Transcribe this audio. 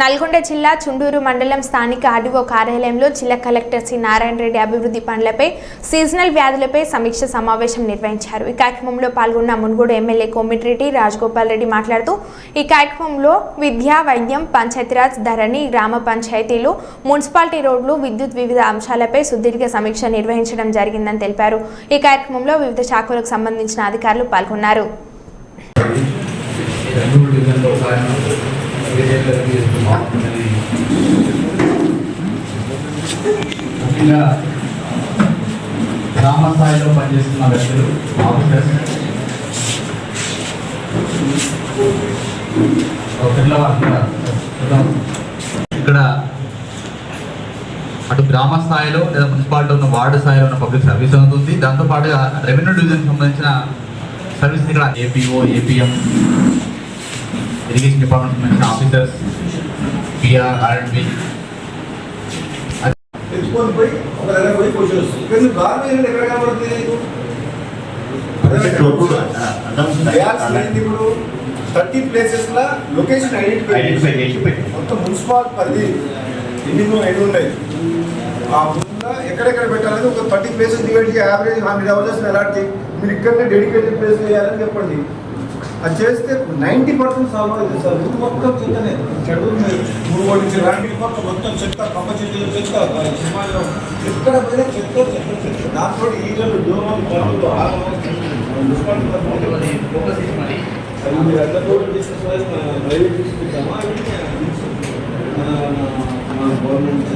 నల్గొండ జిల్లా చుండూరు మండలం స్థానిక ఆర్డీఓ కార్యాలయంలో జిల్లా కలెక్టర్ సి నారాయణ రెడ్డి అభివృద్ధి పనులపై సీజనల్ వ్యాధులపై సమీక్ష సమావేశం నిర్వహించారు. ఈ కార్యక్రమంలో పాల్గొన్న మున్గోడు ఎమ్మెల్యే కోమిటిరెడ్డి రాజగోపాల్ రెడ్డి మాట్లాడుతూ ఈ కార్యక్రమంలో విద్య వైద్యం పంచాయతీరాజ్ ధరణి గ్రామ పంచాయతీలు మున్సిపాలిటీ రోడ్లు విద్యుత్ వివిధ అంశాలపై సుదీర్ఘ సమీక్ష నిర్వహించడం జరిగిందని తెలిపారు. ఈ కార్యక్రమంలో వివిధ శాఖలకు సంబంధించిన అధికారులు పాల్గొన్నారు. ముఖ్యంగా గ్రామ స్థాయిలో పనిచేస్తున్న వ్యక్తులు ఆఫీసర్స్ ఇక్కడ అటు గ్రామ స్థాయిలో లేదా మున్సిపాలిటీ ఉన్న వార్డు స్థాయిలో ఉన్న పబ్లిక్ సర్వీస్ అవుతుంది. దాంతోపాటుగా రెవెన్యూ డివిజన్ సంబంధించిన సర్వీస్ ఇక్కడ ఏపీఓ ఏపీఎం ఇరిగేషన్ డిపార్ట్మెంట్ సంబంధించిన officers PR R and B తెచ్చుకొని పోయి ఒక దగ్గర పోయి కానీ గార్బేజ్ ఎక్కడ కనబడుతుంది ఇప్పుడు థర్టీ ప్లేసెస్ లా లొకేషన్ ఐడెంటిఫై చేసి మొత్తం మున్సిపల్ పరిధి ఎన్ని ఎన్ని ఉన్నాయి. ఆ ముందుగా ఎక్కడెక్కడ పెట్టాలని ఒక థర్టీ ప్లేసెస్ డివైడ్ చేసి యావరేజ్ హండ్రెడ్ అవర్స్ అలాట్ చేయి మీరు ఇక్కడనే డెడికేటెడ్ ప్లేస్ చేయాలని చెప్పండి. అది చేస్తే నైంటీ పర్సెంట్ సాల్వ్ అవుతుంది సార్ ముందు మొత్తం చెత్తనే చెడు మూడు కోటి నుంచి రాండి మొత్తం మొత్తం చెత్త కమ్మ చెట్లు చెత్త సమాజం ఎక్కడ పోయినా చెత్త చెత్త చెత్త దాంతో ఈగలు దోమలు పనులు ప్రైవేట్ తీసుకుంటామా గవర్నమెంట్